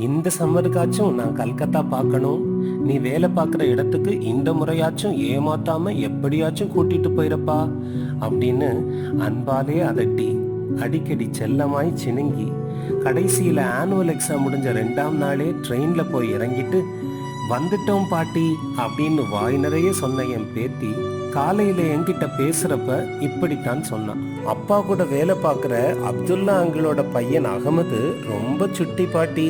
இந்த சம்மருக்காச்சும் நான் கல்கத்தா பார்க்கணும். நீ வேலை பார்க்குற இடத்துக்கு இந்த முறையாச்சும் ஏமாத்தாம எப்படியாச்சும் கூட்டிட்டு போயிரப்பா. அப்படின்னு அன்பாலே அதட்டி அடிக்கடி செல்லமாய் சினுங்கி கடைசியில ஆனுவல் எக்ஸாம் முடிஞ்ச ரெண்டாம் நாளே ட்ரெயின்ல போய் இறங்கிட்டு வந்துட்டோம் பாட்டி அப்படின்னு வாய் நிறைய சொன்ன என் பேத்தி காலையில என்கிட்ட பேசுறப்ப இப்படித்தான் சொன்னான். அப்பா கூட வேலை பார்க்குற அப்துல்லா அங்கிளோட பையன் அகமது ரொம்ப சுட்டி பாட்டி.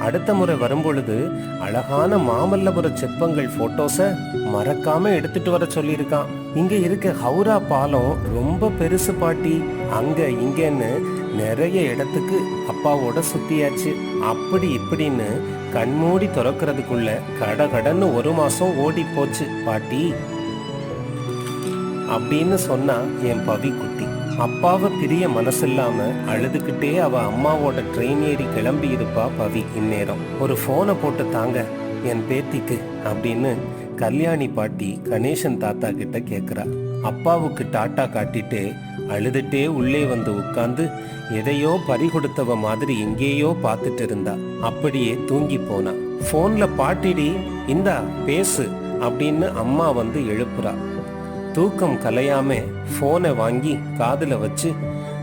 அடுத்த முறை வரும்பொழுது அழகான மாமல்லபுர சிற்பங்கள் போட்டோஸை மறக்காம எடுத்துட்டு வர சொல்லியிருக்கான். இங்க இருக்க ஹவுரா பாலம் ரொம்ப பெருசு பாட்டி. அங்க இங்கன்னு நிறைய இடத்துக்கு அப்பாவோட சுத்தியாச்சு. அப்படி இப்படின்னு கண்மூடி திறக்கிறதுக்குள்ள கட கடன்னு ஒரு மாசம் ஓடி போச்சு பாட்டி. அப்படின்னு சொன்னா என் பவி குட்டி அப்பாவை பிரிய மனசில்லாம அழுதுகிட்டே அவ அம்மாவோட ட்ரெயின் ஏறி கிளம்பி இருப்பா பவி இந்நேரம். ஒரு போனை போட்டு தாங்க என் பேத்திக்கு அப்படின்னு கல்யாணி பாட்டி கணேசன் தாத்தா கிட்ட கேக்குறா. அப்பாவுக்கு டாட்டா காட்டிட்டு அழுதுட்டே உள்ளே வந்து உட்கார்ந்து எதையோ பறி கொடுத்தவ மாதிரி எங்கேயோ பார்த்துட்டு இருந்தா. அப்படியே தூங்கி போனா. போன்ல பாட்டிடி இந்தா பேசு அப்படின்னு அம்மா வந்து எழுப்புறா. தூக்கம் கலையாம ஃபோனை வாங்கி காதில் வச்சு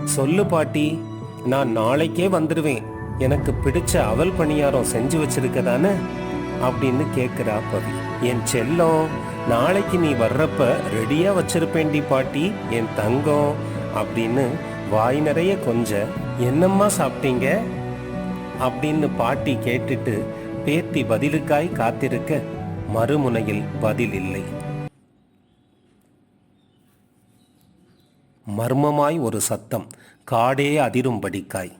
சொல்லு பாட்டி நான் நாளைக்கே வந்துடுவேன் எனக்கு பிடிச்ச அவல் பணியாரம் செஞ்சு வச்சிருக்கதானே? அப்படின்னு கேட்குறா பவி. என் செல்லம் நாளைக்கு நீ வர்றப்ப ரெடியாக வச்சிருப்பேண்டி பாட்டி என் தங்கம் அப்படின்னு வாய் நிறைய கொஞ்ச. என்னம்மா சாப்பிட்டீங்க? அப்படின்னு பாட்டி கேட்டுட்டு பேத்தி பதிலுக்காய் காத்திருக்க மறுமுனையில் பதில் இல்லை. மர்மமாய் ஒரு சத்தம். காடே அதிரும்படிக்காய்.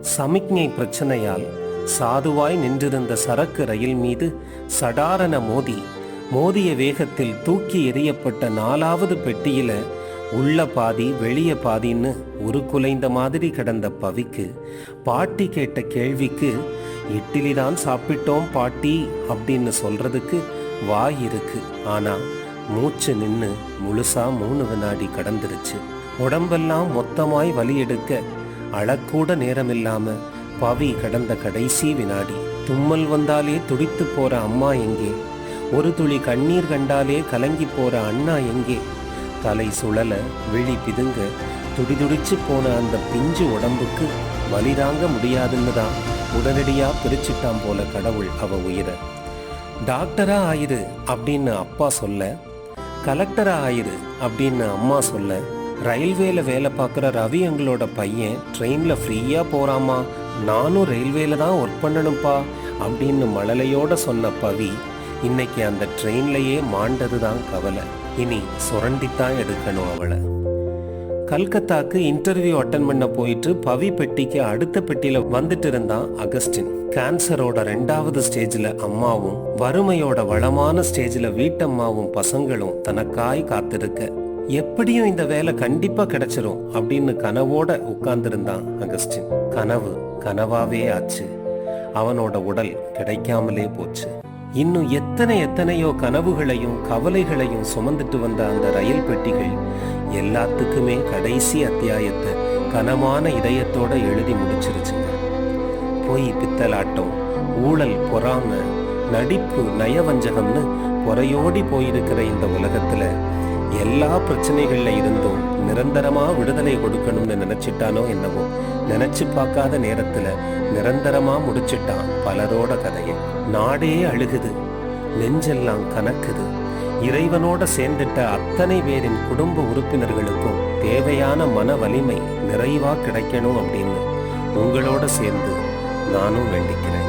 சமிக்ஞை பிரச்சனையால் சாதுவாய் நின்றிருந்த சரக்கு ரயில் மீது சடாரண மோதி. மோதிய வேகத்தில் தூக்கி எறியப்பட்ட நாலாவது பெட்டியில உள்ள பாதி வெளிய பாதின்னு உருக்குலைந்த மாதிரி கிடந்த பவிக்கு பாட்டி கேட்ட கேள்விக்கு இட்லி தான் சாப்பிட்டோம் பாட்டி அப்படின்னு சொல்றதுக்கு வாய் இருக்கு. ஆனா மூச்சு நின்று முழுசா மூணு வினாடி கடந்துருச்சு. உடம்பெல்லாம் மொத்தமாய் வலி எடுக்க அழக்கூட நேரமில்லாம பவி கடந்த கடைசி வினாடி. தும்மல் வந்தாலே துடித்து போற அம்மா எங்கே? ஒரு துளி கண்ணீர் கண்டாலே கலங்கி போற அண்ணா எங்கே? தலை சுழல விழி பிதுங்க துடிதுடிச்சு போன அந்த பிஞ்சு உடம்புக்கு வலி தாங்க முடியாதுன்னு தான் உடனடியாக பிரிச்சிட்டான் போல கடவுள் அவ உயிரை. டாக்டரா ஆயிரு அப்படின்னு அப்பா சொல்ல கலெக்டரா ஆயிரு அப்படின்னு அம்மா சொல்ல ரயில்வேல வேலை பார்க்குற ரவி எங்களோட பையன் ட்ரெயின்ல ஃப்ரீயா போறாமா நானும் ரயில்வேல தான் ஒர்க் பண்ணணும்ப்பா அப்படின்னு மழலையோட சொன்ன பவி இன்னைக்கு அந்த ட்ரெயின்லையே மாண்டது தான் கவலை. இனி சுரண்டித்தான் எடுக்கணும் அவளை. கல்கத்தாக்கு இன்டர்வியூ அட்டன் பண்ண போயிட்டு பவி பெட்டிக்கு அடுத்த பெட்டியில வந்துட்டு இருந்தான் அகஸ்டின். கேன்சரோட ரெண்டாவது ஸ்டேஜ்ல அம்மாவும் வறுமையோட வளமான ஸ்டேஜ்ல வீட்டம்மாவும் பசங்களும் தனக்காய் காத்திருக்க. எப்படியும் இந்த வேலை கண்டிப்பா கிடைச்சிரும் அப்படின்னு கனவோட உட்கார்ந்திருந்தான் அகஸ்டின். கனவு கனவாவே ஆச்சு. அவனோட உடல் கிடைக்காமலே போச்சு. இன்னும் எத்தனை எத்தனையோ கனவுகளையும் கவலைகளையும் சுமந்துட்டு வந்த அந்த ரயில் பெட்டிகள் எல்லாத்துக்குமே கடைசி அத்தியாயத்தை கனமான இதயத்தோட எழுதி முடிச்சிருச்சுங்க. பொய் பித்தலாட்டம் ஊழல் பொறாம நடிப்பு நயவஞ்சகம்னு பொறையோடி போயிருக்கிற இந்த உலகத்துல எல்லா பிரச்சனைகள்ல இருந்தும் நிரந்தரமா விடுதலை கொடுக்கணும்னு நினைச்சிட்டானோ என்னவோ நினைச்சு பார்க்காத நேரத்துல நிரந்தரமா முடிச்சிட்டான் பலரோட கதையை. நாடே அழுகுது நெஞ்செல்லாம் கணக்குது இறைவனோட சேர்ந்துட்ட அத்தனை பேரின் குடும்ப உறுப்பினர்களுக்கும் தேவையான மன வலிமை நிறைவா கிடைக்கணும் அப்படின்னு உங்களோட சேர்ந்து நானும் வேண்டிக்கிறேன்.